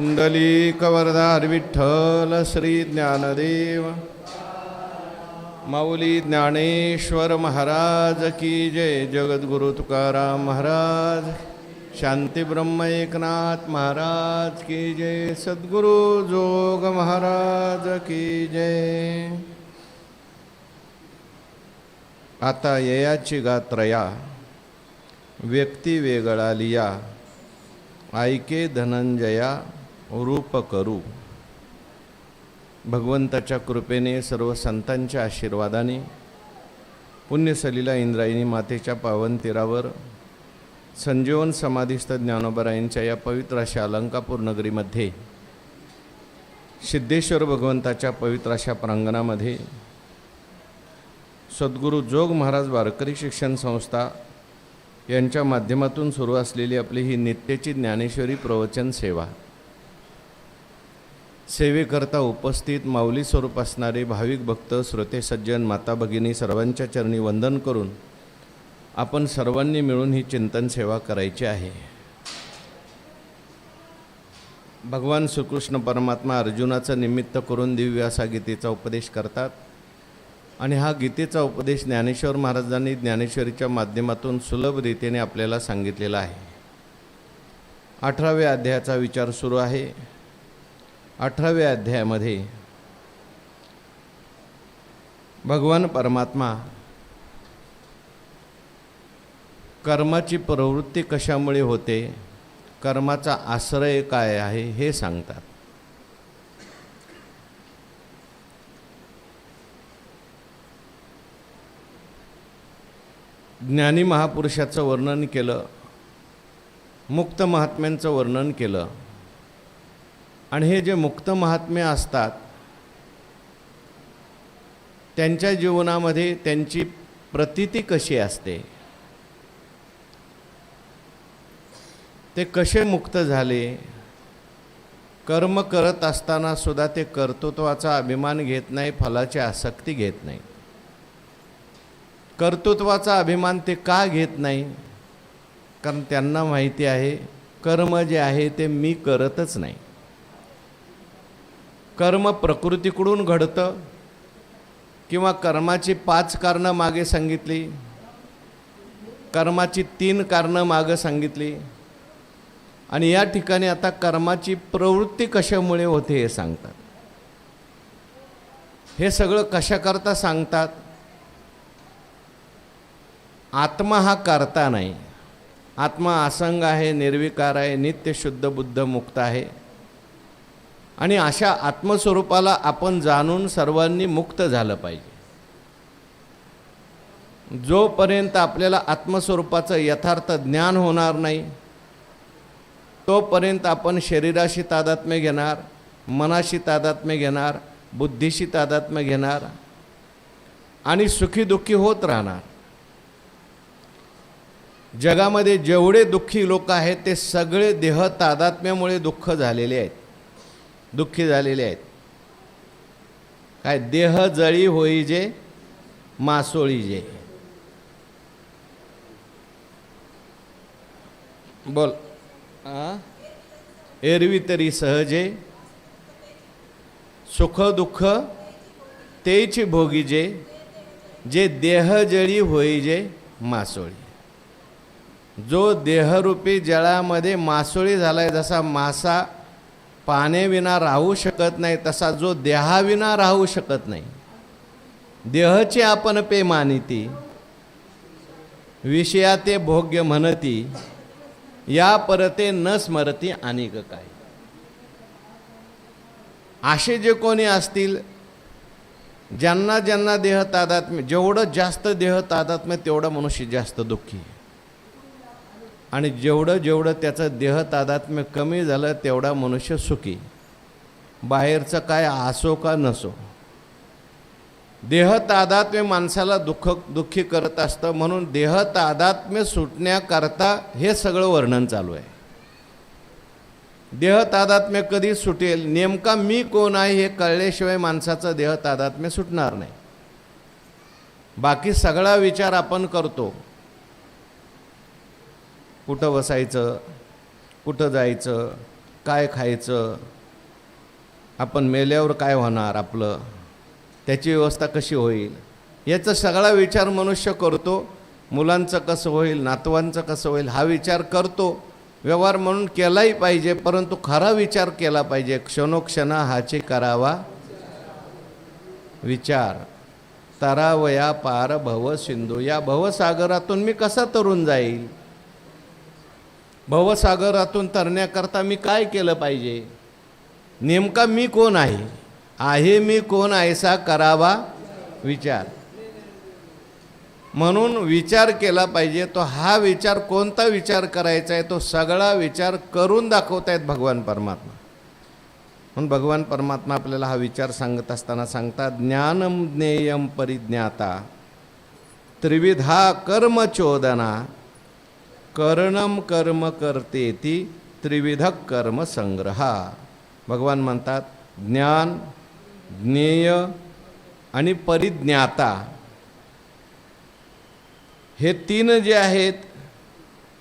पुंडलीकवरदार विठ्ठल श्री ज्ञानदेव. माऊली ज्ञानेश्वर महाराज की जय. जगद्गुरु तुकाराम महाराज. शांतीब्रह्म एकनाथ महाराज की जय. सद्गुरु जोग महाराज की जय. आता ययाची गात्रया व्यक्ती वेगळा लिया. ऐके धनंजया. रूप करू भगवंताच्या कृपेने सर्व संतांच्या आशीर्वादाने पुण्यसलीला इंद्रायणी मातेच्या पावन तीरावर संजीवन समाधीस्थ ज्ञानोबरायांच्या या पवित्र अशा अलंकापूर नगरीमध्ये सिद्धेश्वर भगवंताच्या पवित्र अशा प्रांगणामध्ये सद्गुरू जोग महाराज वारकरी शिक्षण संस्था यांच्या माध्यमातून सुरू असलेली आपली ही नित्याची ज्ञानेश्वरी प्रवचन सेवा. सेवेकरता उपस्थित माऊली स्वरूप असणारे भाविक भक्त श्रोते सज्जन माता भगिनी सर्वांच्या चरणी वंदन करून आपण सर्वांनी मिळून ही चिंतन सेवा करायची आहे. भगवान श्रीकृष्ण परमात्मा अर्जुनाचं निमित्त करून दिव्य असा गीतेचा उपदेश करतात आणि हा गीतेचा उपदेश ज्ञानेश्वर महाराजांनी ज्ञानेश्वरीच्या माध्यमातून सुलभ रीतीने आपल्याला सांगितलेला आहे. अठराव्या अध्यायाचा विचार सुरू आहे. अठराव्या अध्यायामध्ये भगवान परमात्मा कर्माची प्रवृत्ती कशामुळे होते? कर्माचा आश्रय काय आहे? हे सांगतात. ज्ञानी महापुरुषाचं वर्णन केलं. मुक्त महात्म्यांचं वर्णन केलं. आणि हे जे मुक्त महात्म्य असतात त्यांच्या जीवनामध्ये त्यांची प्रतिती कशी असते? ते कसे मुक्त झाले? कर्म करत असताना सुद्धा ते कर्तृत्वाचा अभिमान घेत नाही फलाची आसक्ती घेत नाही. कर्तृत्वाचा अभिमान ते का घेत नाही? कारण त्यांना माहिती आहे कर्म जे आहे ते मी करतच नाही. कर्म प्रकृतीकडून घडतं किंवा कर्माची पाच कारणं मागे सांगितली कर्माची तीन कारणं मागं सांगितली आणि या ठिकाणी आता कर्माची प्रवृत्ती कशामुळे होते हे सांगतात. हे सगळं कशाकरता सांगतात? आत्मा हा करता नाही. आत्मा असंग आहे निर्विकार आहे नित्य शुद्ध बुद्ध मुक्त आहे. आणि अशा आत्मस्वरूपाला आपण जाणून सर्वांनी मुक्त झालं पाहिजे. जोपर्यंत आपल्याला आत्मस्वरूपाचं यथार्थ ज्ञान होणार नाही तोपर्यंत आपण शरीराशी तादात्म्य घेणार मनाशी तादात्म्य घेणार बुद्धीशी तादात्म्य घेणार आणि सुखी दुःखी होत राहणार. जगामध्ये जेवढे दुःखी लोक आहेत ते सगळे देह तादात्म्यामुळे दुःख झालेले आहेत. दुःखी झालेले आहेत. काय देह जळी होई जे मासोळी जे. बोल. आ? एरवी तरी सहजे सुख दुःख तेच भोगी जे जे देह जळी होई जे मासोळी. जो देहरूपी जळामध्ये मासोळी झालाय जसा मासा पाण्याविना राहू शकत नाही तसा जो देहाविना राहू शकत नाही. देहचे आपण पे मानिती विषयाते भोग्य म्हणती या परते न स्मरती अनेक काय. असे जे कोणी असतील ज्यांना ज्यांना देह तादात्म्य जेवढं जास्त देह तादात्म्य तेवढं मनुष्य जास्त दुःखी. आणि जेवढं जेवढं त्याचं देह तादात्म्य कमी झालं तेवढा मनुष्य सुखी. बाहेरचं काय असो का नसो. देह तादात्म्य माणसाला दुःख दुःखी करत असतं म्हणून देह तादात्म्य सुटण्याकरता हे सगळं वर्णन चालू आहे. देह तादात्म्य कधी सुटेल नेमका मी कोण आहे हे कळल्याशिवाय माणसाचं देह तादात्म्य सुटणार नाही. बाकी सगळा विचार आपण करतो. कुठं बसायचं कुठं जायचं काय खायचं आपण मेल्यावर काय होणार आपलं त्याची व्यवस्था कशी होईल? याचा सगळा विचार मनुष्य करतो मुलांचं कसं होईल नातवांचं कसं होईल हा विचार करतो. व्यवहार म्हणून केलाही पाहिजे परंतु खरा विचार केला पाहिजे. क्षणोक्षणा हाचे करावा विचार. तरावया पार भव सिंधू. या भवसागरातून मी कसा तरुण जाईल? भवसागरातून तरण्याकरता मी काय केलं पाहिजे? नेमका मी कोण आहे? आहे मी कोण आहेसा करावा विचार. म्हणून विचार केला पाहिजे तो हा विचार कोणता विचार करायचा आहे तो सगळा विचार करून दाखवतायत भगवान परमात्मा. म्हणून भगवान परमात्मा आपल्याला हा विचार सांगत असताना सांगतात ज्ञानम ज्ञेयम परिज्ञाता त्रिविधा कर्मचोदना कर्णम कर्म करते ती त्रिविध कर्म संग्रहा. भगवान म्हणतात ज्ञान ज्ञेय आणि परिज्ञाता. हे तीन जे आहेत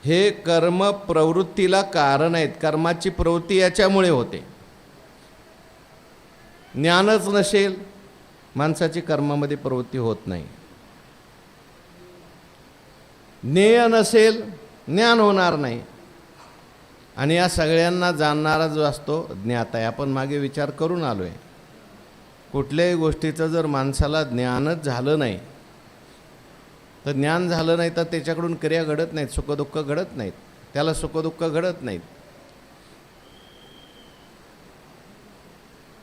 हे कर्म प्रवृत्तीला कारण आहेत. कर्माची प्रवृत्ती याच्यामुळे होते. ज्ञानच नसेल माणसाची कर्मामध्ये प्रवृत्ती होत नाही. ज्ञेय नसेल ज्ञान होणार नाही. आणि या सगळ्यांना जाणणारा जो असतो ज्ञात आहे. आपण मागे विचार करून आलो आहे कुठल्याही गोष्टीचं जर माणसाला ज्ञानच झालं नाही तर ज्ञान झालं नाही तर त्याच्याकडून क्रिया घडत नाहीत सुखदुःख घडत नाहीत. त्याला सुखदुःख घडत नाहीत.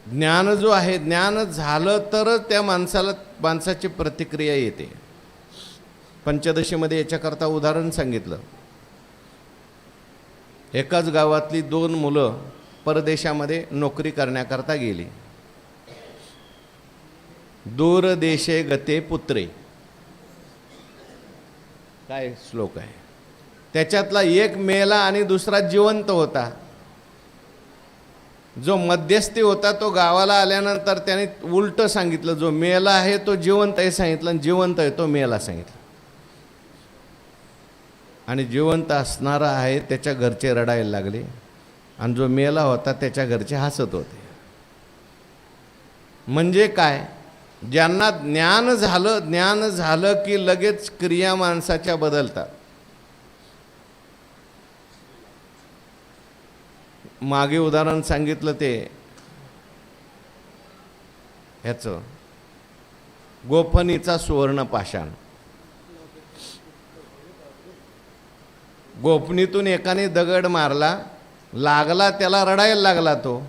ज्ञान जो आहे ज्ञान झालं तरच त्या माणसाला माणसाची प्रतिक्रिया येते. पंचदशीमध्ये याच्याकरता उदाहरण सांगितलं. एकाच गावातली दोन मुलं परदेशामध्ये नोकरी करण्याकरता गेली. दूर देशे गते पुत्रे. काय श्लोक आहे? त्याच्यातला एक मेला आणि दुसरा जिवंत होता. जो मध्यस्थी होता तो गावाला आल्यानंतर त्याने उलटं सांगितलं जो मेला आहे तो जिवंत आहे सांगितलं आणि जिवंत आहे तो मेला सांगितलं. आणि जिवंत असणारा आहे त्याच्या घरचे रडायला लागले. आणि जो मेला होता त्याच्या घरचे हसत होते. म्हणजे काय? ज्यांना ज्ञान झालं ज्ञान झालं की लगेच क्रिया माणसाच्या बदलतात. मागे उदाहरण सांगितलं ते. ह्याचं. गोफणीचा सुवर्ण पाषाण. गोपनीतून एकाने दगड मारला लागला त्याला रडायला लागला तो.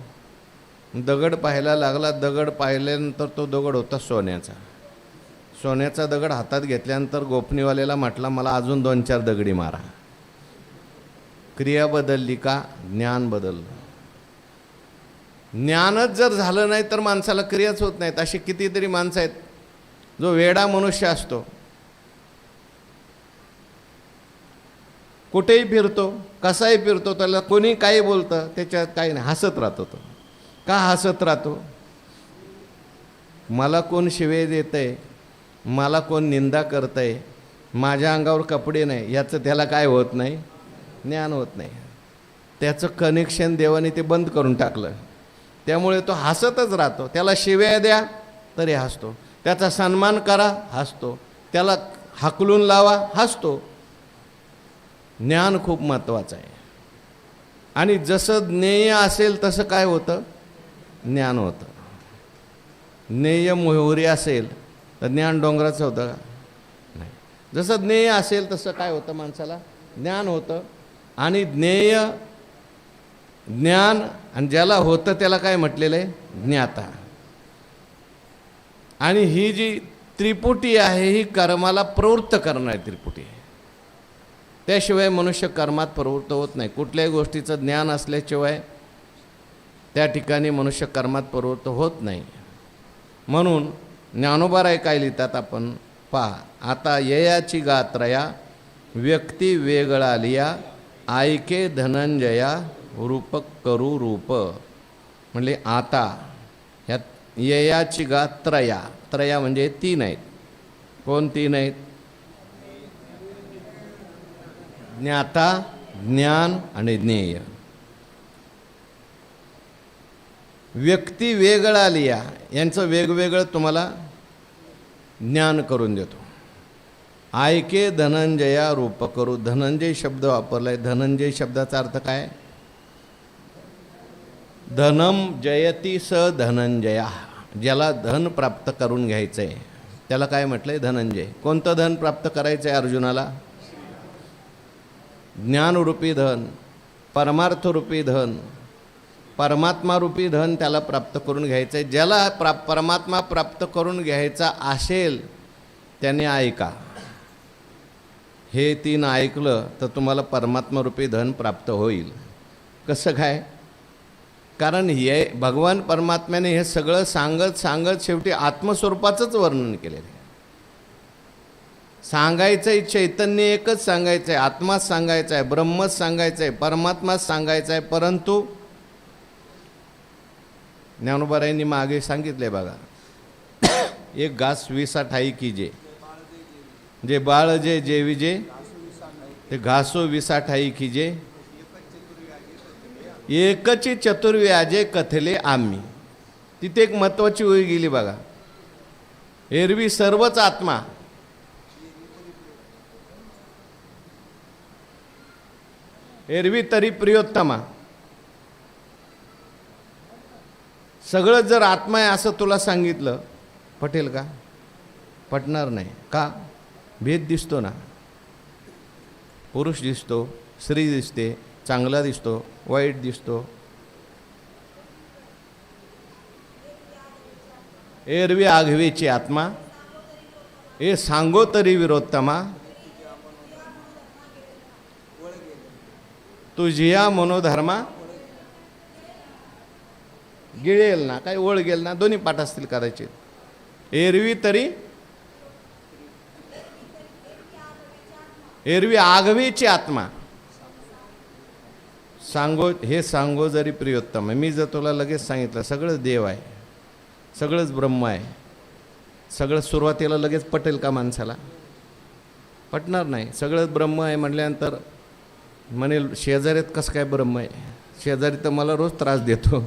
दगड पाहायला लागला दगड पाहिल्यानंतर तो दगड होता सोन्याचा. सोन्याचा दगड हातात घेतल्यानंतर गोपनीवाल्याला म्हटला मला अजून दोन चार दगडी मारा. क्रिया बदलली का? ज्ञान बदललं. ज्ञानच जर झालं नाही तर माणसाला क्रियाच होत नाहीत. अशी कितीतरी माणसं आहेत जो वेडा मनुष्य असतो. कुठेही फिरतो कसाही फिरतो त्याला कोणी काही बोलतं त्याच्यात काही नाही. हसत राहतो तो. का हसत राहतो? मला कोण शिवे देत आहे मला कोण निंदा करत आहे माझ्या अंगावर कपडे नाही. याचं त्याला काय होत नाही? ज्ञान होत नाही. त्याचं कनेक्शन देवाने ते बंद करून टाकलं. त्यामुळे तो हसतच राहतो. त्याला शिव्या द्या तरी हसतो. त्याचा सन्मान करा हसतो. त्याला हाकलून लावा हसतो. ज्ञान खूप महत्त्वाचं आहे. आणि जसं ज्ञेय असेल तसं काय होतं? ज्ञान होतं. ज्ञेय मोहरी असेल तर ज्ञान डोंगराचं होतं का? नाही. जसं ज्ञेय असेल तसं काय होतं माणसाला? ज्ञान होतं. आणि ज्ञेय ज्ञान आणि ज्याला होतं त्याला काय म्हटलेलं आहे? ज्ञाता. आणि ही जी त्रिपुटी आहे ही कर्माला प्रवृत्त करणारी त्रिपुटी आहे. त्याशिवाय मनुष्य कर्मात प्रवृत्त होत नाही. कुठल्याही गोष्टीचं ज्ञान असल्याशिवाय त्या ठिकाणी मनुष्य कर्मात प्रवृत्त होत नाही. म्हणून ज्ञानोबाराय काय लिहितात आपण? पहा आता ययाची गात्रया व्यक्ती वेगळा लिया ऐके धनंजया रूप करू रूप. म्हणले आता ह्यात ययाची गा त्रया त्रया म्हणजे तीन आहेत. कोण तीन आहेत? ज्ञाता ज्ञान आणि ज्ञेय. व्यक्ती वेगळा लिया यांचं वेगवेगळं तुम्हाला ज्ञान करून देतो. ऐके धनंजया रूप करू. धनंजय शब्द वापरलाय. धनंजय शब्दाचा अर्थ काय? धनम जयती स धनंजया. ज्याला धन प्राप्त करून घ्यायचं आहे त्याला काय म्हटलंय? धनंजय. कोणतं धन प्राप्त करायचं आहे अर्जुनाला? ज्ञानरूपी धन परमार्थरूपी धन परमात्मारूपी धन त्याला प्राप्त करून घ्यायचं आहे ज्याला प्रा परमात्मा प्राप्त करून घ्यायचा असेल त्याने ऐका. हे तीन ऐकलं तर तुम्हाला परमात्मारूपी धन प्राप्त होईल. कसं काय? कारण हे भगवान परमात्म्याने हे सगळं सांगत सांगत शेवटी आत्मस्वरूपाचंच वर्णन केलेलं आहे. सांगायचं आहे चैतन्य एकच सांगायचं आहे आत्माच सांगायचं आहे ब्रह्मच सांगायचं आहे परमात्माच सांगायचं आहे परंतु ज्ञानोबारायांनी मागे सांगितले बघा. एक घास विसा ठाई कीजे जे. बाळ जे जे विजे ते घासो विसा ठाई कीजे एकची चतुर्व्याजे कथले आम्ही. तिथे एक महत्वाची होई गेली बघा. एरवी सर्वच आत्मा एरवी तरी प्रियोत्तमा. सगळं जर आत्मा आहे असं तुला सांगितलं पटेल का? पटणार नाही. का? भेद दिसतो ना. पुरुष दिसतो स्त्री दिसते चांगला दिसतो वाईट दिसतो. एरवी आघवेची आत्मा ए सांगो तरी विरोधतमा तुझिया मनोधर्मा गिळेल ना काय ओळ गेल ना दोन्ही पाठ असतील कदाचित. एरवी तरी एरवी आगवेची आत्मा. सांगो हे सांगो जरी प्रियोत्तम आहे मी जर तुला लगेच सांगितलं सगळंच देव आहे सगळंच ब्रह्म आहे सगळं सुरुवातीला लगेच पटेल का माणसाला? पटणार नाही सगळंच ब्रह्म आहे म्हटल्यानंतर म्हणेल शेजारीत कसं काय ब्रह्म आहे शेजारी तर मला रोज त्रास देतो.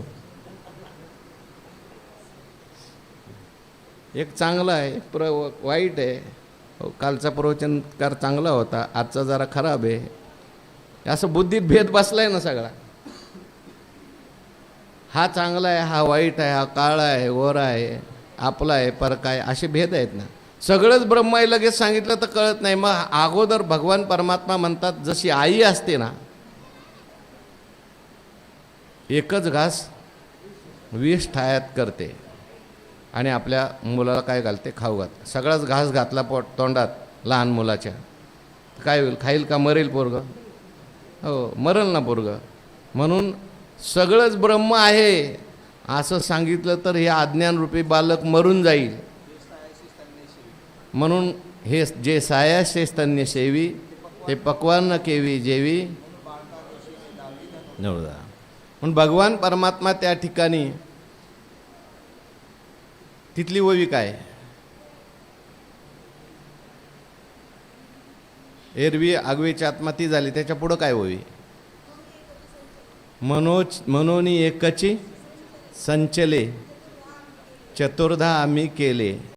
एक चांगला आहे प्र वाईट आहे. हो, कालचा प्रवचनकार चांगला होता आजचा जरा खराब आहे. असं बुद्धीत भेद बसला आहे ना सगळा. हा चांगला आहे हा वाईट आहे हा काळा आहे वर आहे आपला आहे परका आहे असे भेद आहेत ना. सगळंच ब्रह्म आहे लगेच सांगितलं तर कळत नाही. मग अगोदर भगवान परमात्मा म्हणतात जशी आई असते ना एकच घास वीस ठायात करते. आणि आपल्या मुलाला काय घालते? खाऊ घात सगळाच घास घातला पोट तोंडात लहान मुलाच्या. काय होईल? खाईल का? मरेल पोरग? हो मरल ना पोरग. म्हणून सगळंच ब्रह्म आहे. असं सांगितलं तर हे अज्ञानरूपी बालक मरून जाईल. म्हणून हे जे सायाशे स्तन्य सेवी ते पक्वान्न केवी जेवी नवदा म्हणून भगवान परमात्मा त्या ठिकाणी तिथली ओवी काय? एरवी आगवीची आत्मा ती झाली त्याच्या पुढं काय ओवी मनोज मनोनी एकची संचले चतुर्धा आम्ही केले.